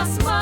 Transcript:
my smile.